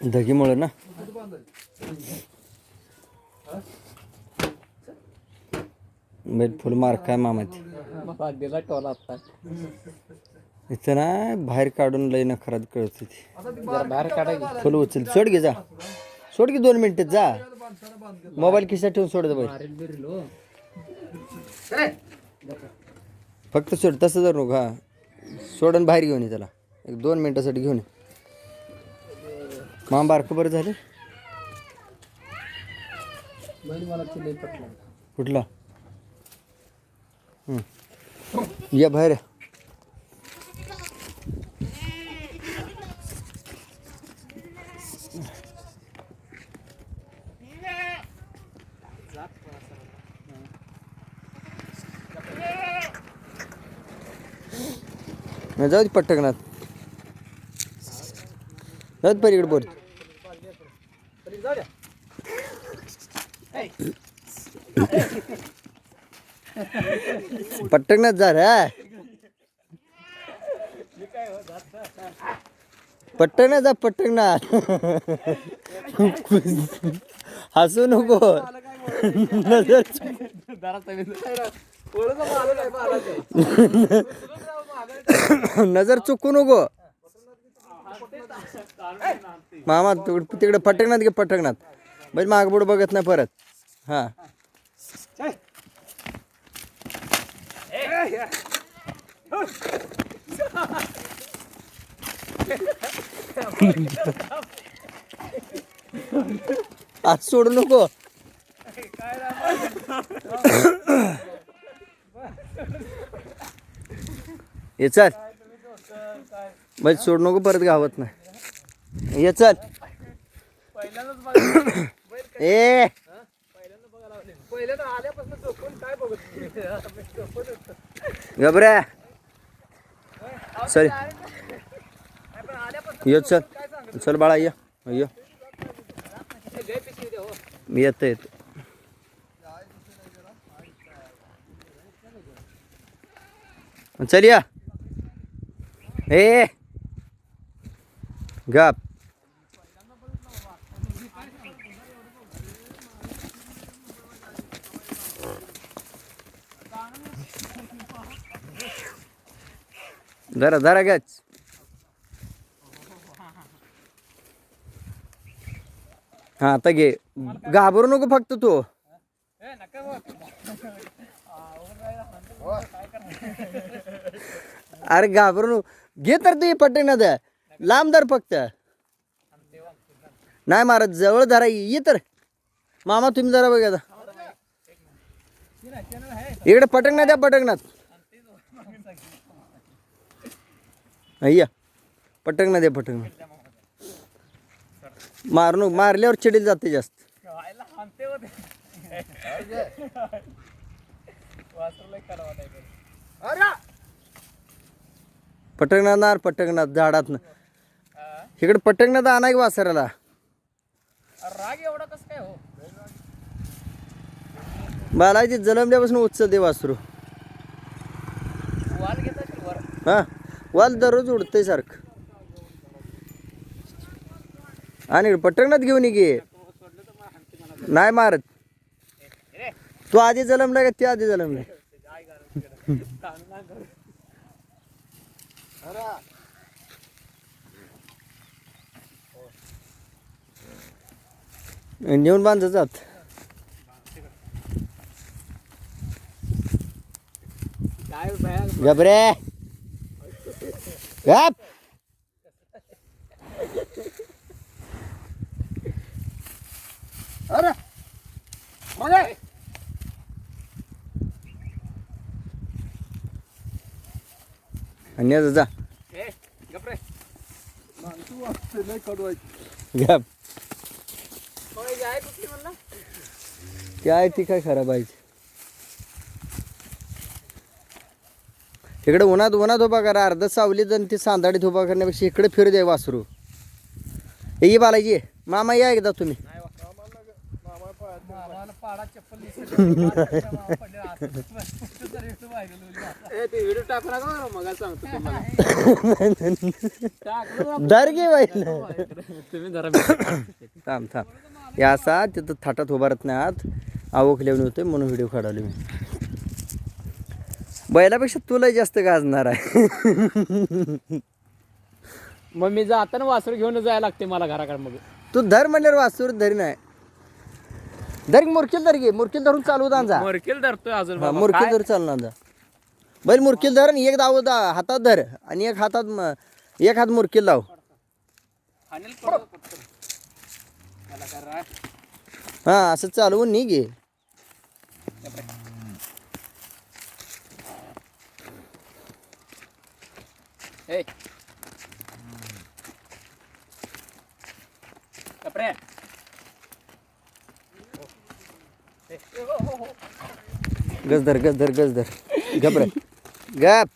धगीमुळे ना? इथं बांधायचं बैल फुल मार काय मामाची मला दिला टोला आता. इथं ना बाहेर काढून लई नखरात कळत होती. बाहेर काढायची फुल उचल. सोड घे जा. सोड की दोन मिनिटात जा. मोबाईल खिशात ठेवून सोडत बाई हो. फक्त सोड तसं जर नको हा. सोडून बाहेर घेऊन ये त्याला. एक दोन मिनटासाठी घेऊन ये. मामा बारकं बरं झालं? कुठला? या बाहेर नाही, जाऊ दे पट्टकनाथ जाऊ दे पलीकडे बोल जाऊ जा रे. पट्टकनाथ जा पट्टकनाथ हसू नको. नजर ओळख मागं नजर चुकू नको. मामा तू तिकडे पटकनाथ घे पटकनाथ म्हणजे मागपुढं बघत नाही परत. हा. आज सोडू नको. ये चल. बस सोड नको परत गावात नाही. ये चल. ए. पहिले घबऱ्या चल ये चल. चल बाळा ये. ये. जय मी येतो येतो. चल या. ए. गप. जरा जरा गच हा आता घे. घाबरू नको फक्त तू. अरे घाबरू नको. घे तर तू पट्टे द्या लांब धर फक्त. नाही महाराज जवळ धरा ये तर. मामा तुम्ही जरा बघा आता. इकडे पटकना द्या पटकनात. अय्या पटकना द्या पटकना. मारणू मारल्यावर चिडील जाते जास्त. पटकनाथ नार पटकनाथ झाडात इकडे पटकनाथ आणा की वासराला. राग एवढा कसं काय हो बालाजी जलमल्यापासून उत्सव दे वासरू. वाल घेत हा? वाल दररोज उडतंय सारखं. आणि पटकनात घेऊन ये गे नाही मारत. तू आधी जलमला का ते आधी जलमलाय नेऊन बांध जात. गबरे गप अरे मगे आणि जा गप काय ती काय खराब आहे इकडे उन्हात उन्हात उभा करा. अर्ध सावलीत आणि ती सांदाडीत उभा करण्यापेक्षा इकडे फिरू दे वासरू. ये बालाजी. मामा या एकदा तुम्ही. नाही दर घे थांब थांब. या असा तिथं थाटात उभारत नाही आत आवक लिहून होते म्हणून व्हिडिओ काढवले मी. बैलापेक्षा तुला जास्त गाजणार आहे. मग मी जाताना वासर घेऊन जायला लागते मला घराकडे मग. तू धर म्हणल्यावर वासूर धरी नाही. धर मुरकील धर घे मुरकील धरून चालू दांजा मरकेल धरतोय अजून हा बाबा. मुरकील काय? धर चालू दांजा बैल मुरकील धर आणि एक दाव दा हातात धर आणि एक हातात म- एक हात मुरकील लाव. हा असं चालवून नी कपडे गजधर गजधर गजधर गप रे गप